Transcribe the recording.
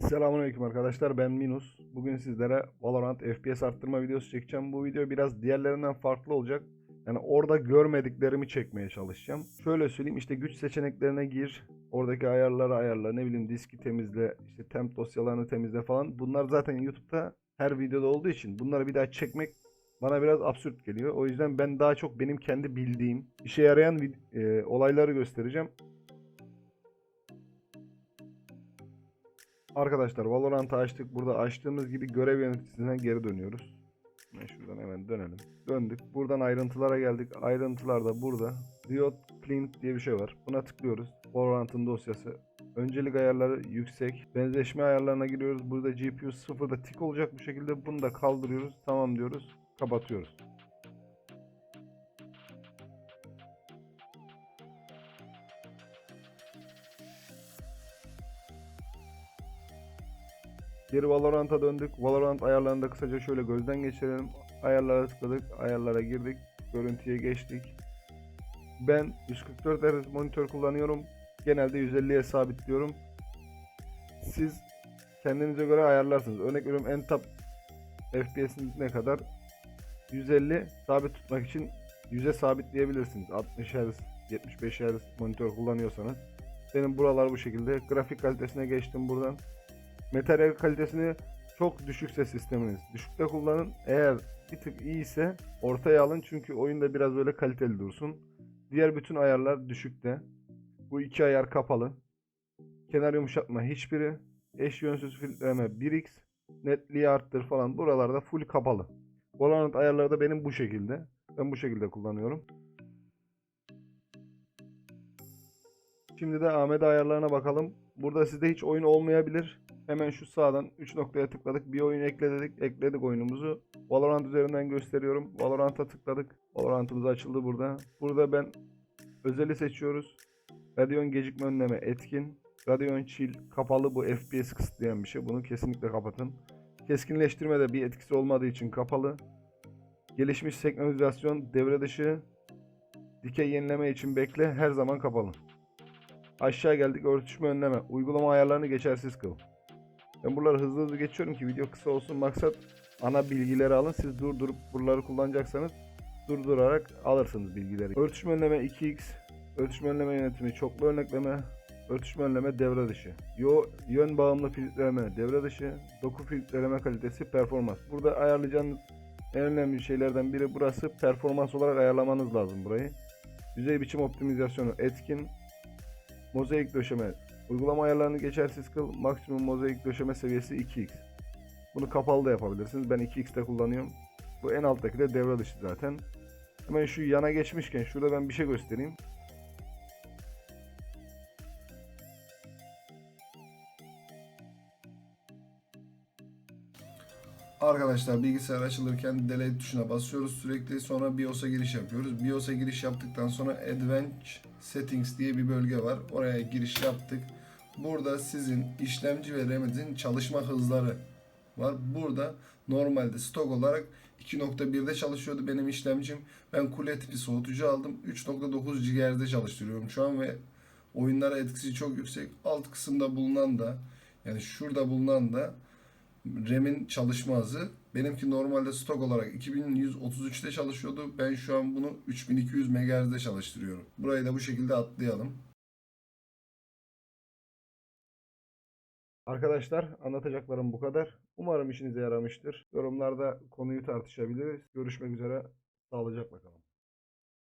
Selamünaleyküm arkadaşlar ben Minus. Bugün sizlere Valorant FPS arttırma videosu çekeceğim. Bu video biraz diğerlerinden farklı olacak. Yani orada görmediklerimi çekmeye çalışacağım. Şöyle söyleyeyim işte güç seçeneklerine gir. Oradaki ayarları ayarla. Ne bileyim diski temizle. işte temp dosyalarını temizle falan. Bunlar zaten YouTube'da her videoda olduğu için bunları bir daha çekmek bana biraz absürt geliyor. O yüzden ben daha çok benim kendi bildiğim, işe yarayan e, olayları göstereceğim. Arkadaşlar Valorant'ı açtık. Burada açtığımız gibi görev yöneticisine geri dönüyoruz. Ben şuradan hemen dönelim. Döndük. Buradan ayrıntılara geldik. Ayrıntılarda burada Riot Client diye bir şey var. Buna tıklıyoruz. Valorant'ın dosyası. Öncelik ayarları yüksek. Benzeşme ayarlarına giriyoruz. Burada GPU sıfırda tik olacak bu şekilde. Bunu da kaldırıyoruz. Tamam diyoruz. Kapatıyoruz. Geri Valorant'a döndük. Valorant ayarlarını da kısaca şöyle gözden geçirelim. Ayarlara tıkladık. Ayarlara girdik. Görüntüye geçtik. Ben 144 Hz monitör kullanıyorum. Genelde 150'ye sabitliyorum. Siz kendinize göre ayarlarsınız. Örnek veriyorum en top FPS'iniz ne kadar? 150 sabit tutmak için 100'e sabitleyebilirsiniz. 60 Hz, 75 Hz monitör kullanıyorsanız. Benim buralar bu şekilde. Grafik kalitesine geçtim buradan. Materyal kalitesini çok düşükse sisteminiz düşükte kullanın. Eğer bir tık iyiyse ortaya alın çünkü oyunda biraz böyle kaliteli dursun. Diğer bütün ayarlar düşükte. Bu iki ayar kapalı. Kenar yumuşatma hiçbiri. Eş yönsüz filtreleme 1x. Netliği arttır falan buralarda full kapalı. Valorant ayarları da benim bu şekilde. Ben bu şekilde kullanıyorum. Şimdi de AMD ayarlarına bakalım. Burada sizde hiç oyun olmayabilir. Hemen şu sağdan 3 noktaya tıkladık. Bir oyun ekle dedik. Ekledik oyunumuzu. Valorant üzerinden gösteriyorum. Valorant'a tıkladık. Valorant'ımız açıldı burada. Burada ben özeli seçiyoruz. Radeon gecikme önleme etkin. Radeon chill kapalı bu FPS kısıtlayan bir şey. Bunu kesinlikle kapatın. Keskinleştirme de bir etkisi olmadığı için kapalı. Gelişmiş senkronizasyon devre dışı. Dikey yenileme için bekle her zaman kapalı. Aşağı geldik örtüşme önleme. Uygulama ayarlarını geçersiz kıl. Ben buraları hızlı hızlı geçiyorum ki video kısa olsun. Maksat ana bilgileri alın. Siz durdurup buraları kullanacaksanız durdurarak alırsınız bilgileri. Örtüşme önleme 2x. Örtüşme önleme yönetimi çoklu örnekleme. Örtüşme önleme devre dışı. Yo, yön bağımlı filtreleme devre dışı. Doku filtreleme kalitesi performans. Burada ayarlayacağınız en önemli şeylerden biri burası. Performans olarak ayarlamanız lazım burayı. Yüzey biçim optimizasyonu etkin. Mozaik döşeme. Uygulama ayarlarını geçersiz kıl. Maksimum mozaik döşeme seviyesi 2x. Bunu kapalı da yapabilirsiniz. Ben 2x'te kullanıyorum. Bu en alttaki de devre dışı zaten. Hemen şu yana geçmişken şurada ben bir şey göstereyim. Arkadaşlar bilgisayar açılırken delete tuşuna basıyoruz sürekli sonra BIOS'a giriş yapıyoruz. BIOS'a giriş yaptıktan sonra Advanced Settings diye bir bölge var. Oraya giriş yaptık. Burada sizin işlemci ve RAM'inizin çalışma hızları var. Burada normalde stok olarak 2.1'de çalışıyordu benim işlemcim. Ben kule tipi soğutucu aldım. 3.9 GHz'de çalıştırıyorum şu an ve oyunlara etkisi çok yüksek. Alt kısımda bulunan da yani şurada bulunan da RAM'in çalışma hızı. Benimki normalde stok olarak 2133'te çalışıyordu. Ben şu an bunu 3200 MHz'de çalıştırıyorum. Burayı da bu şekilde atlayalım. Arkadaşlar anlatacaklarım bu kadar. Umarım işinize yaramıştır. Yorumlarda konuyu tartışabiliriz. Görüşmek üzere. Sağlıcakla kalın.